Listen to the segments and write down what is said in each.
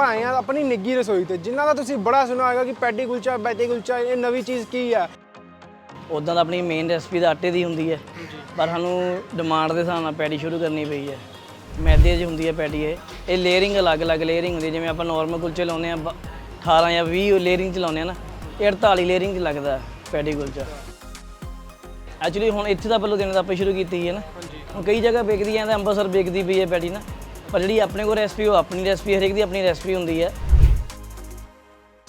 ਆਏ ਆ ਆਪਣੀ ਨਿੱਗੀ ਰਸੋਈ ਤੇ ਜਿਨ੍ਹਾਂ ਦਾ ਤੁਸੀਂ ਬੜਾ ਸੁਣਾ ਹੋਵੇਗਾ ਕਿ ਪੈਟੀ ਕੁਲਚਾ ਬੈਟੀ ਕੁਲਚਾ ਇਹ ਨਵੀਂ ਚੀਜ਼ ਕੀ ਆ? ਉਦਾਂ ਤਾਂ ਆਪਣੀ ਮੇਨ ਰੈਸਪੀ ਤਾਂ ਆਟੇ ਦੀ ਹੁੰਦੀ ਹੈ ਪਰ ਸਾਨੂੰ ਡਿਮਾਂਡ ਦੇ ਹਿਸਾਬ ਨਾਲ ਪੈਟੀ ਸ਼ੁਰੂ ਕਰਨੀ ਪਈ ਹੈ। ਮੈਦੇ 'ਚ ਹੁੰਦੀ ਹੈ ਪੈਟੀ ਇਹ ਇਹ ਲੇਅਰਿੰਗ ਅਲੱਗ-ਅਲੱਗ ਲੇਅਰਿੰਗ ਹੁੰਦੀ ਜਿਵੇਂ ਆਪਾਂ ਨਾਰਮਲ ਕੁਲਚੇ ਲਾਉਂਦੇ ਆ 18 ਜਾਂ 20 ਲੇਅਰਿੰਗ ਚ ਲਾਉਂਦੇ ਆ ਨਾ ਇਹ 48 ਲੇਅਰਿੰਗ ਚ ਲੱਗਦਾ ਪੈਟੀ ਕੁਲਚਾ। ਐਕਚੁਅਲੀ ਹੁਣ ਇੱਥੇ ਤਾਂ ਪਹਿਲਾਂ ਦਿਨ ਦਾ ਆਪਾਂ ਸ਼ੁਰੂ ਕੀਤੀ ਹੈ ਨਾ ਹੁਣ ਕਈ ਜਗ੍ਹਾ ਵਿਕਦੀ ਹੈ ਤਾਂ ਅੰਮ੍ਰਿਤਸਰ ਵਿਕਦੀ ਪਈ ਹੈ ਪੈਟੀ ਨਾ ਪਰ ਜਿਹੜੀ ਆਪਣੇ ਕੋਲ ਰੈਸਪੀ ਉਹ ਆਪਣੀ ਰੈਸਪੀ ਹਰੇਕ ਦੀ ਆਪਣੀ ਰੈਸਪੀ ਹੁੰਦੀ ਹੈ।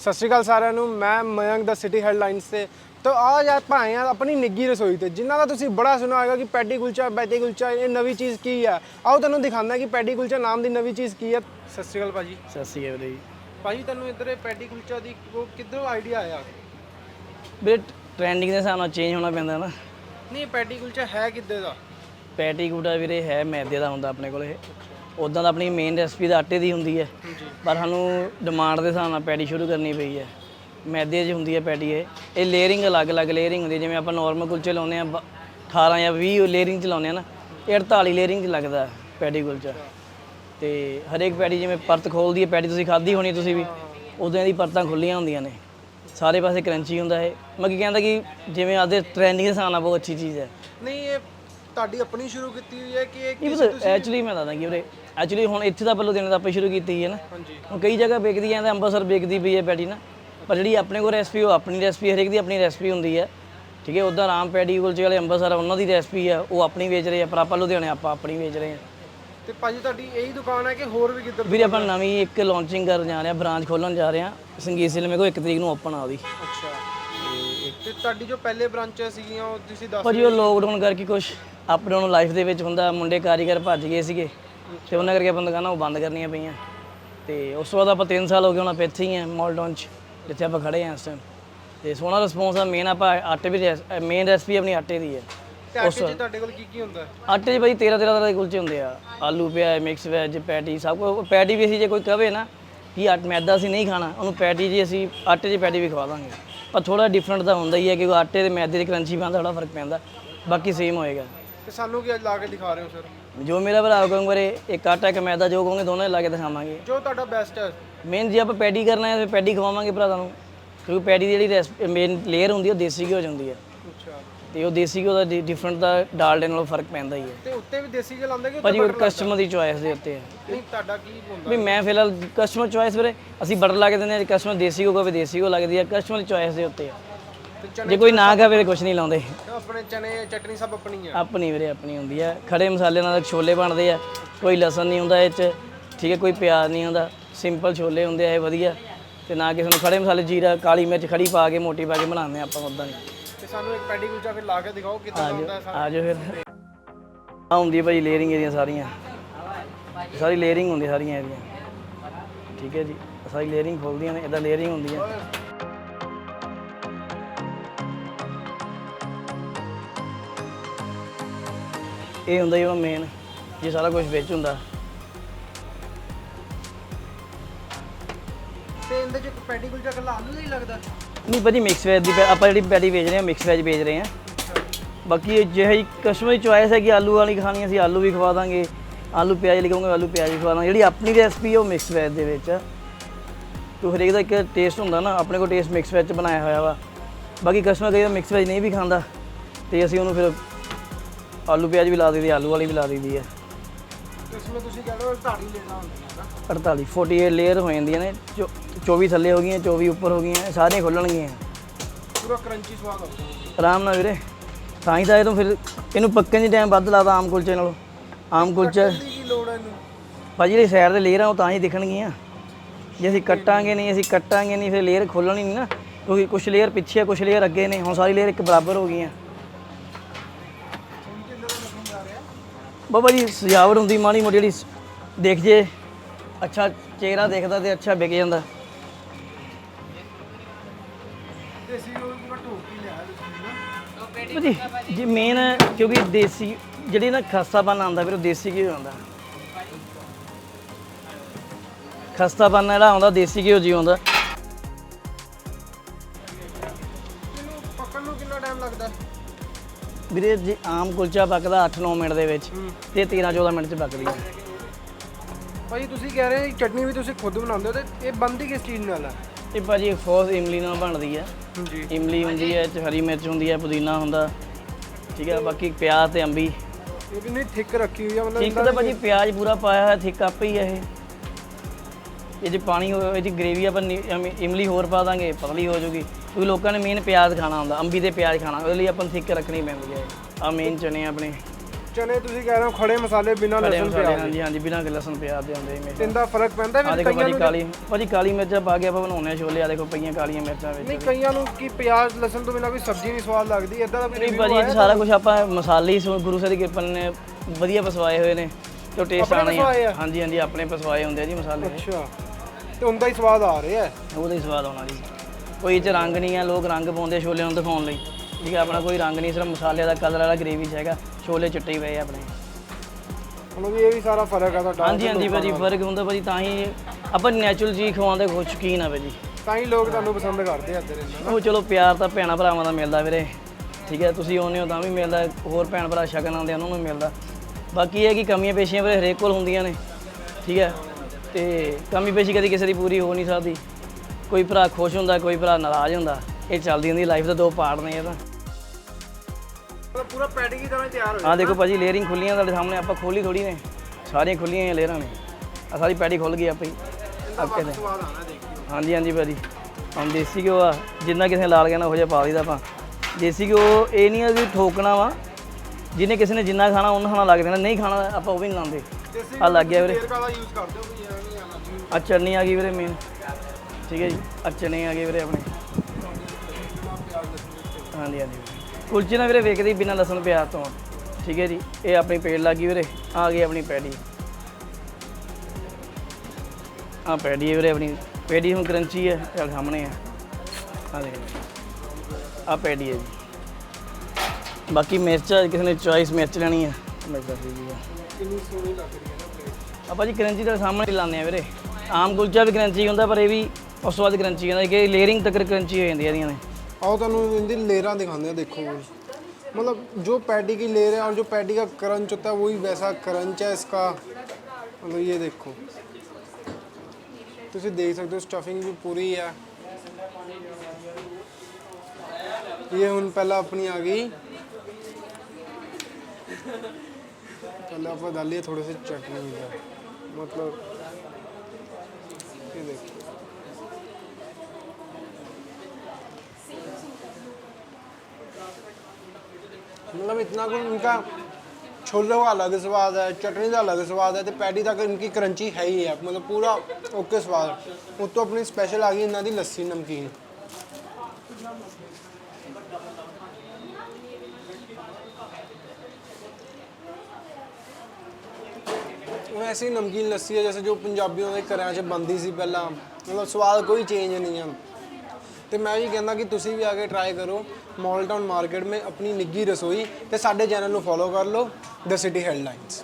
ਸਤਿ ਸ਼੍ਰੀ ਅਕਾਲ ਸਾਰਿਆਂ ਨੂੰ ਮੈਂ ਮਯੰਕ ਦਾ ਸਿਟੀ ਹੈਡਲਾਈਨਸ ਤੇ। ਤਾਂ ਅੱਜ ਆਪਾਂ ਆਏ ਆ ਆਪਣੀ ਨਿੱਗੀ ਰਸੋਈ ਤੇ ਜਿਨ੍ਹਾਂ ਦਾ ਤੁਸੀਂ ਬੜਾ ਸੁਣਾ ਹੋਵੇਗਾ ਕਿ ਪੈਟੀ ਕੁਲਚਾ ਬੈਟੀ ਕੁਲਚਾ ਇਹ ਨਵੀਂ ਚੀਜ਼ ਕੀ ਆ? ਆਓ ਤੁਹਾਨੂੰ ਦਿਖਾਉਂਦਾ ਕਿ ਪੈਟੀ ਕੁਲਚਾ ਨਾਮ ਦੀ ਨਵੀਂ ਚੀਜ਼ ਕੀ ਆ। ਸਤਿ ਸ਼੍ਰੀ ਅਕਾਲ ਭਾਜੀ। ਸਤਿ ਸ਼੍ਰੀ ਅਕਾਲ ਜੀ। ਭਾਜੀ ਤੁਹਾਨੂੰ ਇੱਧਰ ਇਹ ਪੈਟੀ ਕੁਲਚਾ ਦੀ ਉਹ ਕਿੱਧਰੋਂ ਆਈਡੀਆ ਆਇਆ? ਵੀਰੇ ਟ੍ਰੈਂਡਿੰਗ ਦੇ ਹਿਸਾਬ ਨਾਲ ਚੇਂਜ ਹੋਣਾ ਪੈਂਦਾ ਨਾ। ਨਹੀਂ ਪੈਟੀ ਕੁਲਚਾ ਹੈ ਕਿੱਦੇ ਦਾ? ਪੈਟੀ ਕੁਲਚਾ ਵੀਰੇ ਹੈ ਮੈਦੇ ਦਾ ਹੁੰਦਾ ਆਪਣੇ ਕੋਲ ਇਹ। ਉਦਾਂ ਤਾਂ ਆਪਣੀ ਮੇਨ ਰੈਸਪੀ ਤਾਂ ਆਟੇ ਦੀ ਹੁੰਦੀ ਹੈ ਪਰ ਸਾਨੂੰ ਡਿਮਾਂਡ ਦੇ ਹਿਸਾਬ ਨਾਲ ਪੈਟੀ ਸ਼ੁਰੂ ਕਰਨੀ ਪਈ ਹੈ। ਮੈਦੇ 'ਚ ਹੁੰਦੀ ਹੈ ਪੈਟੀ ਇਹ। ਇਹ ਲੇਅਰਿੰਗ ਅਲੱਗ-ਅਲੱਗ ਲੇਅਰਿੰਗ ਹੁੰਦੀ ਹੈ ਜਿਵੇਂ ਆਪਾਂ ਨਾਰਮਲ ਕੁਲਚੇ ਲਾਉਂਦੇ ਆ 18 ਜਾਂ 20 ਲੇਅਰਿੰਗ ਚ ਲਾਉਂਦੇ ਆ ਨਾ ਇਹ 48 ਲੇਅਰਿੰਗ ਚ ਲੱਗਦਾ ਹੈ ਪੈਟੀ ਕੁਲਚਾ। ਤੇ ਹਰੇਕ ਪੈਟੀ ਜਿਵੇਂ ਪਰਤ ਖੋਲਦੀ ਹੈ ਪੈਟੀ ਤੁਸੀਂ ਖਾਧੀ ਹੋਣੀ ਤੁਸੀਂ ਵੀ ਉਦੋਂ ਦੀ ਪਰਤਾਂ ਖੁੱਲੀਆਂ ਹੁੰਦੀਆਂ ਨੇ। ਸਾਰੇ ਪਾਸੇ ਕਰੰਚੀ ਹੁੰਦਾ ਇਹ। ਮੈਂ ਕੀ ਕਹਿੰਦਾ ਕਿ ਜਿਵੇਂ ਆਦੇ ਟ੍ਰੈਂਡਿੰਗ ਦੇ ਹਿਸਾਬ ਨਾਲ ਬਹੁਤ ਅੱਛੀ ਚੀਜ਼ ਹੈ। ਨਹੀਂ ਇਹ ਤੁਹਾਡੀ ਆਪਣੀ ਸ਼ੁਰੂ ਕੀਤੀ ਹੋਈ ਹੈ ਕਿ ਇਹ ਐਕਚੁਅਲੀ ਮੈਂ ਦੱਸਦਾ ਕਿ ਵੀਰੇ ਐਕਚੁਅਲੀ ਹੁਣ ਇੱਥੇ ਤਾਂ ਪਹਿਲਾਂ ਦਿਨ ਦਾ ਆਪਾਂ ਸ਼ੁਰੂ ਕੀਤੀ ਹੈ ਨਾ। ਹਾਂਜੀ। ਹੁਣ ਕਈ ਜਗ੍ਹਾ ਵਿਕਦੀ ਹੈ ਤਾਂ ਅੰਮ੍ਰਿਤਸਰ ਵਿਕਦੀ ਪਈ ਹੈ ਪੈਟੀ ਨਾ। ਪਰ ਜਿਹੜੀ ਆਪਣੇ ਕੋਲ ਰੈਸਪੀ ਉਹ ਆਪਣੀ ਰੈਸਪੀ ਹਰੇਕ ਦੀ ਆਪਣੀ ਰੈਸਪੀ ਹੁੰਦੀ ਹੈ। ਠੀਕ ਹੈ ਉਦਾਂ ਰਾਮ ਪੈਟੀ ਕੁਲਚੇ ਵਾਲੇ ਅੰਮ੍ਰਿਤਸਰ ਉਹਨਾਂ ਦੀ ਰੈਸਪੀ ਹੈ ਉਹ ਆਪਣੀ ਵੇਚ ਰਹੇ ਆ ਪਰ ਆਪਾਂ ਲੁਧਿਆਣੇ ਆਪਾਂ ਆਪਣੀ ਵੇਚ ਰਹੇ ਹਾਂ ਤੇ ਭਾਜੀ ਤੁਹਾਡੀ ਇਹੀ ਦੁਕਾਨ ਹੈ ਕਿ ਹੋਰ ਵੀ ਕਿੱਧਰ ਵੀਰੇ ਆਪਾਂ ਨਵੀਂ ਇੱਕ ਲਾਂਚਿੰਗ ਕਰਨ ਜਾ ਰਹੇ ਹਾਂ ਬ੍ਰਾਂਚ ਖੋਲਣ ਜਾ ਰਹੇ ਹਾਂ। ਸੰਗੀਤ ਸਿਲ ਮੇ ਕੋ ਇੱਕ ਤਰੀਕ ਨੂੰ ਓਪਨ ਆ ਉਹਦੀ। ਅੱਛਾ। ਤੇ ਤੁਹਾਡੀ ਜੋ ਪਹਿਲੇ ਬ੍ਰਾਂਚਾਂ ਸੀਗੀਆਂ ਉਹ ਤੁਸੀਂ ਦੱਸ ਭਾਜੀ ਉਹ ਲੋਕਡਾਊਨ ਕਰਕੇ ਕੁਝ ਅਪ ਡਾਊਨ ਲਾਈਫ ਦੇ ਵਿੱਚ ਹੁੰਦਾ ਮੁੰਡੇ ਕਾਰੀਗਰ ਭੱਜ ਗਏ ਸੀਗੇ। ਤੇ ਉਹਨਾਂ ਕਰਕੇ ਆਪਾਂ ਦੁਕਾਨਾਂ ਉਹ ਬੰਦ ਕਰਨੀਆਂ ਪਈਆਂ। ਤੇ ਉਸ ਤੋਂ ਬਾਅਦ ਆਪਾਂ 3 ਸਾਲ ਹੋ ਗਏ ਹੁਣ ਆਪਾਂ ਇੱਥੇ ਹੀ ਹਾਂ ਮਾਲਟਾਊਨ 'ਚ ਜਿੱਥੇ ਆਪਾਂ ਖੜੇ ਹਾਂ ਇਸ ਟਾਈਮ ਤੇ ਸੋਹਣਾ ਰਿਸਪੌਂਸ ਆ ਮੇਨ ਆਪਾਂ ਆਟੇ ਵੀ ਮੇਨ ਰੈਸਪੀ ਆਪਣੀ ਆਟੇ ਦੀ ਹੈ ਤੇ ਆਟੇ 'ਚ ਤੁਹਾਡੇ ਕੋਲ ਕੀ ਕੀ ਹੁੰਦਾ? ਆਟੇ 'ਚ ਭਾਈ 13 13 ਤਰ੍ਹਾਂ ਦੇ ਕੁਲਚੇ ਹੁੰਦੇ ਆ। ਆਲੂ ਪਿਆ ਮਿਕਸ ਵੈਜ ਪੈਟੀ ਸਭ ਕੁਝ ਪੈਟੀ ਵੀ ਅਸੀਂ ਜੇ ਕੋਈ ਕਵੇ ਨਾ ਕਿ ਆਟ ਮੈਦਾ ਅਸੀਂ ਨਹੀਂ ਖਾਣਾ ਉਹਨੂੰ ਪੈਟੀ ਜੀ ਅਸੀਂ ਆਟੇ 'ਚ ਪੈਟੀ ਵੀ ਖਵਾ ਦਾਂਗੇ। ਪਰ ਥੋੜਾ ਡਿਫਰੈਂਟ ਤਾਂ ਹੁੰਦਾ ਹੀ ਹੈ ਕਿ ਆਟੇ ਤੇ ਮੈਦੇ ਦੇ ਕਰੰਚੀ ਪਾਉਂਦਾ ਥੋੜਾ ਫ਼ਰਕ ਪੈਂਦਾ ਬਾਕੀ ਸੇਮ ਹੋਏਗਾ। ਤੇ ਸਾਨੂੰ ਕੀ ਅੱਜ ਲਾ ਕੇ ਦਿਖਾ ਰਹੇ ਹੋ ਸਰ ਜੋ ਮੇਰਾ ਭਰਾ ਕਹੂੰਗਾ ਵੀਰੇ ਇੱਕ ਆਟਾ ਇੱਕ ਮੈਦਾ ਜੋ ਕਹੋਗੇ ਦੋਨੇ ਲਾ ਕੇ ਦਿਖਾਵਾਂਗੇ। ਜੋ ਤੁਹਾਡਾ ਬੈਸਟ ਹੈ। ਮੇਨ ਜੇ ਆਪਾਂ ਪੈਡੀ ਕਰਨਾ ਹੈ ਤੇ ਪੈਡੀ ਖਵਾਵਾਂਗੇ ਭਰਾ ਤੁਹਾਨੂੰ। ਕਿਉਂਕਿ ਪੈਡੀ ਦੀ ਜਿਹੜੀ ਮੇਨ ਲੇਅਰ ਹੁੰਦੀ ਹੈ ਉਹ ਦੇਸੀ ਘਿਓ 'ਚ ਹੁੰਦੀ ਹੈ। ਅੱਛਾ। ਤੇ ਉਹ ਦੇਸੀ ਘਿਓ ਦਾ ਡਿਫਰੈਂਟ ਦਾ ਡਾਲਡੇ ਨਾਲੋਂ ਫ਼ਰਕ ਪੈਂਦਾ ਹੀ ਹੈ। ਤੇ ਉੱਤੇ ਵੀ ਦੇਸੀ ਘਿਓ ਲਾਉਂਦੇ ਕਿ ਭਾਜੀ ਉਹ ਕਸਟਮਰ ਦੀ ਚੁਆਇਸ ਦੇ ਉੱਤੇ ਹੈ। ਨਹੀਂ ਤੁਹਾਡਾ ਕੀ ਹੁੰਦਾ? ਵੀ ਮੈਂ ਫਿਲਹਾਲ ਕਸਟਮਰ ਚੁਆਇਸ ਵੀਰੇ ਅਸੀਂ ਬਟਰ ਲਾ ਕੇ ਦਿੰਦੇ ਹਾਂ ਕਸਟਮਰ ਦੇਸੀ ਕੋ ਕਵੇ ਦੇਸੀ ਕੋ ਲੱਗਦੀ ਹੈ। ਕਸਟਮਰ ਦੀ ਚੁਆਇਸ ਦੇ ਉੱਤੇ ਹੈ। ਜੇ ਕੋਈ ਨਾ ਕਹੇ ਕੁਝ ਨਹੀਂ ਲਾਉਂਦੇ। ਆਪਣੇ ਚਨੇ ਚਟਨੀ ਸਭ ਆਪਣੀ ਹੈ ਆਪਣੀ ਵੀਰੇ ਆਪਣੀ ਹੁੰਦੀ ਹੈ ਖੜੇ ਮਸਾਲੇ ਨਾਲ ਛੋਲੇ ਬਣਦੇ ਆ। ਕੋਈ ਲਸਣ ਨਹੀਂ ਹੁੰਦਾ ਇਹ ਚ ਠੀਕ ਹੈ ਕੋਈ ਪਿਆਜ਼ ਨਹੀਂ ਹੁੰਦਾ। ਸਿੰਪਲ ਛੋਲੇ ਹੁੰਦੇ ਆ ਇਹ ਵਧੀਆ। ਤੇ ਨਾ ਕਿਸੇ ਨੂੰ ਖੜੇ ਮਸਾਲੇ ਜੀਰਾ ਕਾਲੀ ਮਿਰਚ ਖੜੀ ਪਾ ਕੇ ਮੋਟੀ ਪਾ ਕੇ ਬਣਾਉਂਦੇ ਆ ਆਪਾਂ ਉਦਾਂ ਨਹੀਂ ਤੇ ਸਾਨੂੰ ਇੱਕ ਪੈਡੀ ਕੁਲਚਾ ਫਿਰ ਲਾ ਕੇ ਦਿਖਾਓ ਕਿੱਦਾਂ ਦਾ ਹੁੰਦਾ ਹੈ ਸਾਰਾ। ਆ ਜਾਓ ਫਿਰ। ਆ ਹੁੰਦੀ ਭਾਈ ਲੇਅਰਿੰਗ ਇਹਦੀਆਂ ਸਾਰੀਆਂ। ਸਾਰੀ ਲੇਅਰਿੰਗ ਹੁੰਦੀ ਸਾਰੀਆਂ ਇਹਦੀਆਂ। ਠੀਕ ਹੈ ਜੀ ਸਾਰੀ ਲੇਅਰਿੰਗ ਖੋਲਦੀਆਂ ਨੇ ਇਦਾਂ ਲੇਅਰਿੰਗ ਹੁੰਦੀ ਹੈ ਇਹ ਹੁੰਦਾ ਜਿਹੜਾ ਮੇਨ ਇਹ ਸਾਰਾ ਕੁਝ ਵਿੱਚ ਹੁੰਦਾ। ਤੇ ਇਹਦੇ ਚ ਪੈਡੀ ਕੁਲਚਾ ਕੱਲਾ ਆਲੂ ਦਾ ਹੀ ਲੱਗਦਾ? ਨਹੀਂ ਭਾਜੀ ਮਿਕਸ ਵੈਜ ਦੀ ਪੈ- ਆਪਾਂ ਜਿਹੜੀ ਪੈਟੀ ਵੇਚ ਰਹੇ ਹਾਂ ਮਿਕਸ ਵੈਜ ਵੇਚ ਰਹੇ ਹਾਂ। ਬਾਕੀ ਜਿਹੇ ਕਸਟਮਰ ਦੀ ਚੁਆਇਸ ਹੈ ਕਿ ਆਲੂ ਵਾਲੀ ਖਾਣੀ ਅਸੀਂ ਆਲੂ ਵੀ ਖਵਾ ਦਾਂਗੇ। ਆਲੂ ਪਿਆਜ਼ ਲਈ ਕਹੋਗੇ ਆਲੂ ਪਿਆਜ਼ ਵੀ ਖਵਾ ਦਾਂਗੇ। ਜਿਹੜੀ ਆਪਣੀ ਰੈਸਪੀ ਹੈ ਉਹ ਮਿਕਸ ਵੈਜ ਦੇ ਵਿੱਚ। ਆ। ਤੋ ਹਰੇਕ ਦਾ ਇੱਕ ਟੇਸਟ ਹੁੰਦਾ ਨਾ ਆਪਣੇ ਕੋਲ ਟੇਸਟ ਮਿਕਸ ਵੈਜ ਚ ਬਣਾਇਆ ਹੋਇਆ ਵਾ। ਬਾਕੀ ਕਸਟਮਰ ਕਈ ਵਾਰ ਮਿਕਸ ਵੈਜ ਨਹੀਂ ਵੀ ਖਾਂਦਾ ਤੇ ਅਸੀਂ ਉਹਨੂੰ ਫਿਰ ਆਲੂ ਪਿਆਜ਼ ਵੀ ਲਾ ਦਈਦੀ ਆਲੂ ਵਾਲੀ ਵੀ ਲਾ ਦਈਦੀ ਹੈ। ਤੇ ਇਸमें ਤੁਸੀਂ ਕਹਿ ਲਓ ਢਾੜੀ ਲੈਣਾ ਹੁੰਦਾ ਹੈ ਨਾ? 48 48 ਲੇਅਰ ਹੋ ਜਾਂਦੀਆਂ ਨੇ ਚੌ- 24 ਥੱਲੇ ਹੋ ਗਈਆਂ 24 ਉੱਪਰ ਹੋ ਗਈਆਂ ਸਾਰੀਆਂ ਖੁੱਲਣਗੀਆਂ। ਪੂਰਾ ਕਰੰਚੀ ਸਵਾਦ ਆਉਂਦਾ ਆਰਾਮ ਨਾਲ ਵੀਰੇ ਤਾਂ ਹੀ ਤਾਂ ਇਹ ਤੋਂ ਫਿਰ ਇਹਨੂੰ ਪੱਕਣ 'ਚ ਟਾਈਮ ਵੱਧ ਲੱਗਦਾ ਆਮ ਕੁਲਚੇ ਨਾਲੋਂ। ਆਮ ਕੁਲਚਾ ਕੀ ਲੋੜ ਹੈ ਇਹਨੂੰ? ਭਾਜੀ ਜਿਹੜੀ ਸਾਈਡ ਦੇ ਲੇਅਰਾਂ ਉਹ ਤਾਂ ਹੀ ਦਿਖਣਗੀਆਂ। ਜੇ ਅਸੀਂ ਕੱਟਾਂਗੇ ਨਹੀਂ ਅਸੀਂ ਕੱਟਾਂਗੇ ਨਹੀਂ ਫਿਰ ਲੇਅਰ ਖੋਲਣੀ ਨਹੀਂ ਨਾ। ਕਿਉਂਕਿ ਕੁਝ ਲੇਅਰ ਪਿੱਛੇ ਆ ਕੁਝ ਲੇਅਰ ਅੱਗੇ ਨੇ ਹੁਣ ਸਾਰੀ ਲੇਅਰ ਇੱਕ ਬਰਾਬਰ ਹੋ ਗਈਆਂ। ਬਾਬਾ ਜੀ ਸਜਾਵਟ ਹੁੰਦੀ ਮਾੜੀ ਮੋਟੀ ਜਿਹੜੀ ਦੇਖ ਜੇ ਅੱਛਾ ਚਿਹਰਾ ਦੇਖਦਾ ਤੇ ਅੱਛਾ ਵਿਕ ਜਾਂਦਾ। ਭਾਜੀ ਜੀ ਮੇਨ ਕਿਉਂਕਿ ਦੇਸੀ ਜਿਹੜੀ ਨਾ ਖਸਤਾਪਨ ਆਉਂਦਾ ਫਿਰ ਉਹ ਦੇਸੀ ਘਿਓ ਆਉਂਦਾ। ਖਸਤਾਪਨ ਜਿਹੜਾ ਆਉਂਦਾ ਦੇਸੀ ਘਿਓ ਜੀ ਆਉਂਦਾ। ਵੀਰੇ ਜੀ ਆਮ ਕੁਲਚਾ ਪੱਕਦਾ 8-9 ਮਿੰਟ ਦੇ ਵਿੱਚ ਤੇ 13-14 ਮਿੰਟ ਚ ਪੱਕਦੀ ਹੈ। ਭਾਜੀ ਤੁਸੀਂ ਕਹਿ ਰਹੇ ਹੋ ਚਟਨੀ ਵੀ ਤੁਸੀਂ ਖੁਦ ਬਣਾਉਂਦੇ ਹੋ ਤੇ ਇਹ ਬਣਦੀ ਕਿਸ ਚੀਜ਼ ਨਾਲ ਹੈ ਇਹ ਭਾਜੀ ਫੋਸ ਇਮਲੀ ਨਾਲ ਬਣਦੀ ਹੈ। ਜੀ। ਇਮਲੀ ਹੁੰਦੀ ਹੈ 'ਚ ਹਰੀ ਮਿਰਚ ਹੁੰਦੀ ਹੈ ਪੁਦੀਨਾ ਹੁੰਦਾ ਠੀਕ ਹੈ ਬਾਕੀ ਪਿਆਜ਼ ਤੇ ਅੰਬੀ। ਇਹ ਵੀ ਨਹੀਂ ਥਿਕ ਰੱਖੀ ਹੋਈ ਆ ਮਤਲਬ ਠੀਕ ਤਾਂ ਭਾਜੀ ਪਿਆਜ਼ ਪੂਰਾ ਪਾਇਆ ਹੋਇਆ ਥਿਕ ਆਪੇ ਹੀ ਹੈ ਇਹ। ਇਹ ਜੇ ਪਾਣੀ ਹੋ ਇਹ ਜੀ ਗ੍ਰੇਵੀ ਆਪਾਂ ਇਮਲੀ ਹੋਰ ਪਾ ਦਾਂਗੇ ਪਤਲੀ ਹੋ ਜਾਊਗੀ ਕਿਉਂਕਿ ਲੋਕਾਂ ਨੇ ਮੇਨ ਪਿਆਜ਼ ਖਾਣਾ ਹੁੰਦਾ ਅੰਬੀ ਤੇ ਪਿਆਜ਼ ਖਾਣਾ ਉਹਦੇ ਲਈ ਆਪਾਂ ਨੂੰ ਥਿਕ ਰੱਖਣੀ ਪੈਂਦੀ ਹੈ। ਆ ਮੇਨ ਚਨੇ ਆਪਣੇ। ਚਨੇ ਤੁਸੀਂ ਕਹਿ ਰਹੇ ਹੋ ਖੜੇ ਮਸਾਲੇ ਬਿਨਾਂ ਲਸਣ ਪਿਆਜ਼ ਹਾਂਜੀ ਹਾਂਜੀ ਬਿਨਾਂ ਲਸਣ ਪਿਆਜ਼ ਦੇ ਹੁੰਦੇ ਮੇਰੇ ਤਿੰਨ ਦਾ ਫ਼ਰਕ ਪੈਂਦਾ ਵੀ ਦੇਖੋ ਕਈਆਂ ਭਾਜੀ ਨੂੰ ਕਾਲੀ ਭਾਜੀ ਕਾਲੀ ਮਿਰਚਾਂ ਪਾ ਕੇ ਆਪਾਂ ਬਣਾਉਂਦੇ ਆ ਛੋਲੇ ਆ ਦੇਖੋ ਪਈਆਂ ਕਾਲੀਆਂ ਮਿਰਚਾਂ ਵਿੱਚ। ਨਹੀਂ ਕਈਆਂ ਨੂੰ ਕੀ ਪਿਆਜ਼ ਲਸਣ ਤੋਂ ਬਿਨਾਂ ਕੋਈ ਸਬਜ਼ੀ ਨਹੀਂ ਸਵਾਦ ਲੱਗਦੀ ਇਦਾਂ ਦਾ ਨਹੀਂ ਭਾਜੀ? ਸਾਰਾ ਕੁਝ ਆਪਾਂ ਮਸਾਲੇ ਹੀ ਗੁਰੂ ਸਾਹਿਬ ਦੀ ਕਿਰਪਾ ਨੇ ਵਧੀਆ ਪਸਵਾਏ ਹੋਏ ਨੇ ਤੇ ਟੇਸਟ ਆਣਾ? ਹਾਂਜੀ ਹਾਂਜੀ ਆਪਣੇ ਪਸਵਾਏ ਹੁੰਦੇ ਆ ਜੀ ਮਸਾਲੇ। ਅੱਛਾ। ਤੇ ਹੁੰਦਾ ਹੀ ਸਵਾਦ ਆ ਰਿਹਾ ਹੈ। ਉਹਦਾ ਹੀ ਸਵਾਦ ਆਉਣਾ ਜੀ। ਕੋਈ ਇਹ 'ਚ ਰੰਗ ਨਹੀਂ ਆ ਲੋਕ ਰੰਗ ਪਾਉਂਦੇ ਛੋਲਿਆਂ ਨੂੰ ਦਿਖਾਉਣ ਲਈ। ਠੀਕ ਹੈ ਆਪਣਾ ਕੋਈ ਰੰਗ ਨਹੀਂ ਸਿਰਫ ਮਸਾਲੇ ਦਾ ਕਲਰ ਵਾਲਾ ਗ੍ਰੇਵੀ 'ਚ ਹੈਗਾ ਛੋਲੇ ਚਿੱਟੇ ਹੀ ਪਏ ਆ ਆਪਣੇ। ਹੁਣ ਵੀ ਇਹ ਵੀ ਸਾਰਾ ਫ਼ਰਕ ਆ ਤੁਹਾਡਾ ਹਾਂਜੀ ਹਾਂਜੀ ਭਾਜੀ ਫ਼ਰਕ ਹੁੰਦਾ ਭਾਜੀ ਤਾਂ ਹੀ ਆਪਾਂ ਨੈਚੁਰਲ ਚੀਜ਼ ਖਵਾਉਂਦੇ ਖੁਸ਼ ਸ਼ੌਕੀਨ ਆ ਭਾਜੀ। ਤਾਂ ਹੀ ਲੋਕ ਤੁਹਾਨੂੰ ਪਸੰਦ ਕਰਦੇ ਆ ਇਹਨਾਂ ਉਹ ਚਲੋ ਪਿਆਰ ਤਾਂ ਭੈਣਾਂ ਭਰਾਵਾਂ ਦਾ ਮਿਲਦਾ ਵੀਰੇ। ਠੀਕ ਹੈ ਤੁਸੀਂ ਆਉਂਦੇ ਹੋ ਤਾਂ ਵੀ ਮਿਲਦਾ ਹੋਰ ਭੈਣ ਭਰਾ ਸ਼ਗਨ ਆਉਂਦੇ ਉਹਨਾਂ ਨੂੰ ਮਿਲਦਾ। ਬਾਕੀ ਇਹ ਕਿ ਕਮੀਆਂ ਪੇਸ਼ੀਆਂ ਵੀਰੇ ਹਰੇਕ ਕੋਲ ਹੁੰਦੀਆਂ ਨੇ। ਠੀਕ ਹੈ ਤੇ ਕਮੀ ਪੇਸ਼ੀ ਕਦੀ ਕਿਸੇ ਦੀ ਪੂਰੀ ਹੋ ਨਹੀਂ ਸਕਦੀ। ਕੋਈ ਭਰਾ ਖੁਸ਼ ਹੁੰਦਾ ਕੋਈ ਭਰਾ ਨਾਰਾਜ਼ ਹੁੰਦਾ ਇਹ ਚੱਲਦੀ ਹੁੰਦੀ ਲਾਈਫ ਦੇ ਦੋ ਪਾਰਟ ਨੇ ਇਹ ਤਾਂ। ਪੂਰਾ ਪੈਟੀ ਦੀ ਤਰ੍ਹਾਂ ਤਿਆਰ ਹੋ ਆਹ ਦੇਖੋ ਭਾਜੀ ਲੇਅਰਿੰਗ ਖੁੱਲੀਆਂ ਤੁਹਾਡੇ ਸਾਹਮਣੇ ਆਪਾਂ ਖੋਲੀ ਥੋੜੀ ਨੇ। ਸਾਰੀਆਂ ਖੁੱਲੀਆਂ ਹੀ ਲੇਅਰਾਂ ਨੇ। ਆ ਸਾਰੀ ਪੈੜੀ ਖੁੱਲ ਗਈ ਆਪੇ ਹੀ। ਆਪੇ ਦੇ। ਹਾਂਜੀ ਹਾਂਜੀ ਭਾਜੀ। ਹੁਣ ਦੇਸੀ ਘਿਓ ਆ ਜਿੰਨਾ ਕਿਸੇ ਨੇ ਲਾਲ ਕਹਿਣਾ ਉਹ ਜਿਹਾ ਪਾ ਲਈਦਾ ਆਪਾਂ। ਦੇਸੀ ਘਿਓ ਇਹ ਨਹੀਂ ਆ ਵੀ ਠੋਕਣਾ ਵਾ। ਜਿਹਨੇ ਕਿਸੇ ਨੇ ਜਿੰਨਾ ਖਾਣਾ ਉਹਨਾਂ ਖਾਣਾ ਲੱਗ ਦੇਣਾ ਨਹੀਂ ਖਾਣਾ ਆਪਾਂ ਉਹ ਵੀ ਨਹੀਂ ਲਾਉਂਦੇ। ਆ ਲੱਗ ਗਿਆ ਵੀਰੇ। ਹੋ ਜੀ ਆ? ਚਟਨੀ ਆ ਗਈ ਵੀਰੇ ਮੇਨ ਠੀਕ ਹੈ ਜੀ? ਆ ਚਨੇ ਆ ਗਏ ਵੀਰੇ ਆਪਣੇ। ਹਾਂਜੀ ਹਾਂਜੀ। ਕੁਲਚੇ ਨਾਲ ਵੀਰੇ ਵੇਖਦੇ ਬਿਨਾ ਲਸਣ ਪਿਆਜ਼ ਤੋਂ। ਠੀਕ ਹੈ ਜੀ? ਇਹ ਆਪਣੀ ਪੇੜ ਲੱਗੀ ਵੀਰੇ। ਆ ਗਈ ਆਪਣੀ ਪੈੜੀ ਆ ਪੈੜੀ ਵੀਰੇ ਆਪਣੀ। ਪੈੜੀ ਹੁਣ ਕਰੰਚੀ ਹੈ ਤੁਹਾਡੇ ਸਾਹਮਣੇ ਹੈ। ਆ ਦੇਖ ਆ ਪੈੜੀ ਹੈ ਜੀ। ਬਾਕੀ ਮਿਰਚ ਆ, ਕਿਸੇ ਨੇ ਚੋਇਸ ਮਿਰਚ ਲੈਣੀ ਹੈ। ਮਿਰਚ ਦੱਸ ਦਿਓ ਕਿੰਨੀ ਸੋਹਣੀ ਲੱਗ ਰਹੀ ਹੈ ਨਾ ਪਲੇਟ ਆਪਾਂ ਜੀ ਕਰੰਚੀ ਦੇ ਸਾਹਮਣੇ ਲਾਉਂਦੇ ਆ ਵੀਰੇ। ਆਮ ਕੁਲਚਾ ਵੀ ਕਰੰਚੀ ਹੁੰਦਾ ਪਰ ਇਹ ਵੀ ਉਸ ਤੋਂ ਬਾਅਦ ਕਰੰਚੀ ਹੁੰਦਾ ਕਿ ਲੇਅਰਿੰਗ ਤੱਕ ਕਰੰਚੀ ਹੋ ਜਾਂਦੀ ਹੈ ਇਹਦੀਆਂ ਨੇ आओ ਤੁਹਾਨੂੰ इनकी लेयरा दिखाते हैं देखो मतलब जो पैटी की लेयर है और जो पैटी का क्रंच होता है वही वैसा क्रंच है इसका मतलब ये देखो ਤੁਸੀਂ ਦੇਖ ਸਕਦੇ ਹੋ ਸਟਫਿੰਗ ਵੀ ਪੂਰੀ ਹੈ ਇਹ ਹੁਣ ਪਹਿਲਾਂ ਆਪਣੀ ਆ ਗਈ ਪਹਿਲਾਂ ਆਪਾਂ डालिए थोड़े से चटनी इधर मतलब ये देखो मतलब इतना कुछ उनका छोले का अलग स्वाद है चटनी का अलग स्वाद है तो पैडी तक इनकी क्रंची है ही है मतलब पूरा ओके स्वाद है उस तो अपनी स्पैशल आ गई इन्हों की लस्सी नमकीन ऐसी नमकीन लस्सी है जैसे जो पंजाबियों के घर बनती सी पहला मतलब स्वाद कोई चेंज नहीं है ਤੇ ਮੈਂ ਵੀ ਕਹਿੰਦਾ ਕਿ ਤੁਸੀਂ ਵੀ ਆ ਕੇ ਟਰਾਈ ਕਰੋ ਮਾਲ ਟਾਊਨ ਮਾਰਕੀਟ ਮੇ ਆਪਣੀ ਨਿੱਗੀ ਰਸੋਈ ਤੇ ਸਾਡੇ ਚੈਨਲ ਨੂੰ ਫੋਲੋ ਕਰ ਲਓ ਦ ਸਿਟੀ ਹੈਡਲਾਈਨਸ